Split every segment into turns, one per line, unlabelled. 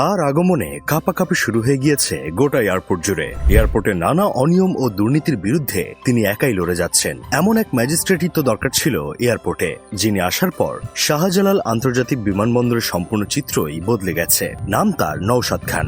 তার আগমনে কাপাকাপি শুরু হয়ে গিয়েছে গোটা এয়ারপোর্ট জুড়ে। এয়ারপোর্টে নানা অনিয়ম ও দুর্নীতির বিরুদ্ধে তিনি একাই লড়ে যাচ্ছেন। এমন এক ম্যাজিস্ট্রেটই তো দরকার ছিল এয়ারপোর্টে, যিনি আসার পর শাহজালাল আন্তর্জাতিক বিমানবন্দরের সম্পূর্ণ চিত্রই বদলে গেছে। নাম তার নৌসাদ খান।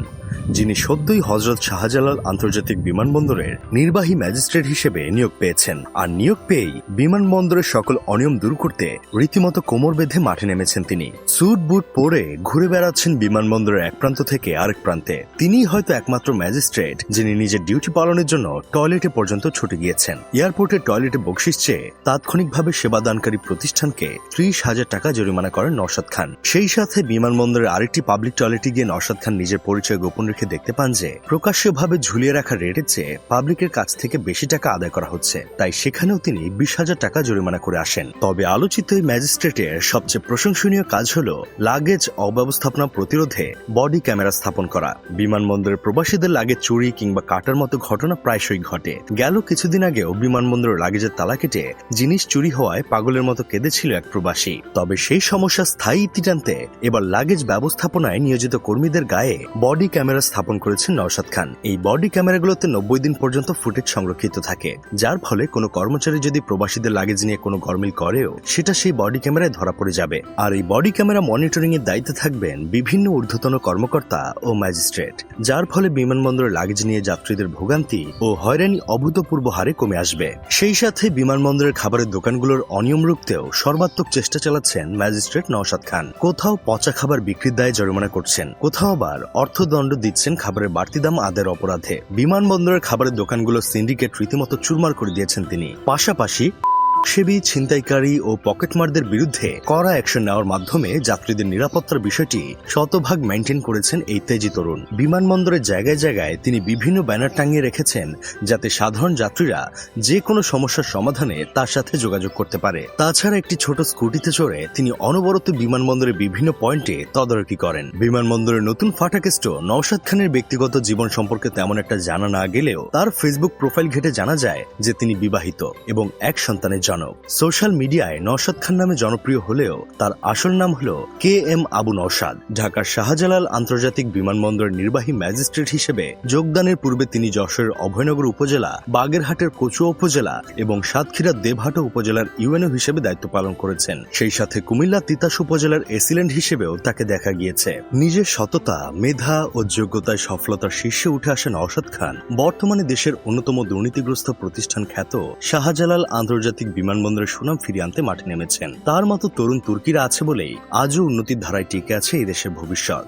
যিনি সদ্যই হজরত শাহজালাল আন্তর্জাতিক বিমানবন্দরের নির্বাহী ম্যাজিস্ট্রেট হিসেবে নিয়োগ পেয়েছেন। আর নিয়োগ পেয়েই বিমানবন্দরের সকল অনিয়ম দূর করতে রীতিমতো কোমর বেঁধে মাঠে নেমেছেন তিনি। স্যুট, বুট পরে ঘুরে বেড়াচ্ছেন বিমানবন্দরের এক প্রান্ত থেকে আরেক প্রান্তে। তিনিই হয়তো একমাত্র ম্যাজিস্ট্রেট যিনি নিজের ডিউটি পালনের জন্য টয়লেটে পর্যন্ত ছুটে গিয়েছেন। এয়ারপোর্টের টয়লেটে বকশিস চেয়ে তাৎক্ষণিকভাবে সেবাদানকারী প্রতিষ্ঠানকে ত্রিশ হাজার টাকা জরিমানা করেন নওশাদ খান। সেই সাথে বিমানবন্দরের আরেকটি পাবলিক টয়লেটে গিয়ে নওশাদ খান নিজের পরিচয় গোপন রেখে দেখতে পান যে প্রকাশ্যভাবে ঝুলিয়ে রাখা রেটের চেয়ে পাবলিকের কাছ থেকে বেশি টাকা আদায় করা হচ্ছে। তাই সেখানেও তিনি বিশ হাজার টাকা জরিমানা করে আসেন। তবে আলোচিত এই ম্যাজিস্ট্রেটের সবচেয়ে প্রশংসনীয় কাজ হল লাগেজ অব্যবস্থাপনা প্রতিরোধে বডি ক্যামেরা স্থাপন করা। বিমানবন্দরের প্রবাসীদের লাগেজ চুরি কিংবা কাটার মতো ঘটনা প্রায়শই ঘটে। গেল কিছুদিন আগেও বিমানবন্দরের লাগেজের তালা কেটে জিনিস চুরি হওয়ায় পাগলের মতো কেঁদেছিল এক প্রবাসী। তবে সেই সমস্যা স্থায়ী ইতি টানতে এবার লাগেজ ব্যবস্থাপনায় নিয়োজিত কর্মীদের গায়ে বডি ক্যামেরা স্থাপন করেছেন নওশাদ খান। এই বডি ক্যামেরাগুলোতে নব্বই দিন পর্যন্ত ফুটেজ সংরক্ষিত থাকে, যার ফলে কোনো কর্মচারী যদি প্রবাসীদের লাগেজ নিয়ে কোনো গরমিল করেও, সেটা সেই বডি ক্যামেরায় ধরা পড়ে যাবে। আর এই বডি ক্যামেরা মনিটরিং এর দায়িত্বে থাকবেন বিভিন্ন ঊর্ধ্বতন কর্মকর্তা ও ম্যাজিস্ট্রেট, যার ফলে বিমানবন্দরের লাগেজ নিয়ে যাত্রীদের ভোগান্তি ও হয়রানি অভূতপূর্ব হারে কমে আসবে। সেই সাথে বিমানবন্দরের খাবারের দোকানগুলোর অনিয়ম রুখতেও সর্বাত্মক চেষ্টা চালাচ্ছেন ম্যাজিস্ট্রেট নওশাদ খান। কোথাও পচা খাবার বিক্রির দায়ে জরিমানা করছেন, কোথাও আবার অর্থদণ্ড দিচ্ছেন খাবারের বাড়তি দাম আদের অপরাধে। বিমানবন্দরের খাবারের দোকানগুলো সিন্ডিকেট রীতিমতো চুরমার করে দিয়েছেন তিনি। পাশাপাশি সেবি ছিনতাইকারী ও পকেটমারদের বিরুদ্ধে কড়া অ্যাকশন নেওয়ার মাধ্যমে যাত্রীদের নিরাপত্তার বিষয়টি শতভাগ মেনটেন করেছেন এই তেজি তরুণ। বিমানবন্দরের জায়গায় জায়গায় তিনি বিভিন্ন ব্যানার টাঙিয়ে রেখেছেন যাতে সাধারণ যাত্রীরা যে কোনো সমস্যার সমাধানে তার সাথে যোগাযোগ করতে পারে। তাছাড়া একটি ছোট স্কুটিতে চড়ে তিনি অনবরত বিমানবন্দরের বিভিন্ন পয়েন্টে তদারকি করেন। বিমানবন্দরের নতুন ফাটাকেষ্ট নওশাদ খানের ব্যক্তিগত জীবন সম্পর্কে তেমন একটা জানা না গেলেও তার ফেসবুক প্রোফাইল ঘেটে জানা যায় যে তিনি বিবাহিত এবং এক সন্তানের জনক সোশ্যাল মিডিয়ায় নওশাদ খান নামে জনপ্রিয় হলেও তার আসল নাম হল কে এম আবু নওশাদ। ঢাকার শাহজালাল আন্তর্জাতিক বিমানবন্দরের নির্বাহী ম্যাজিস্ট্রেট হিসেবে যোগদানের পূর্বে তিনি যশোরের অভয়নগর উপজেলা, বাগেরহাটের কচুয়া উপজেলা এবং সাতক্ষীরা দেবহাটা উপজেলার ইউএনও হিসেবে দায়িত্ব পালন করেছেন। সেই সাথে কুমিল্লা তিতাস উপজেলার এসিল্যান্ড হিসেবেও তাকে দেখা গিয়েছে। নিজের সততা, মেধা ও যোগ্যতায় সফলতার শীর্ষে উঠে আসেন অসাদ খান। বর্তমানে দেশের অন্যতম দুর্নীতিগ্রস্ত প্রতিষ্ঠান খ্যাত শাহজালাল আন্তর্জাতিক বিমানবন্দরের সুনাম ফিরিয়ে আনতে মাঠে নেমেছেন। তার মতো তরুণ তুর্কিরা আছে বলেই আজও উন্নতির ধারায় টিকে আছে এই দেশের ভবিষ্যৎ।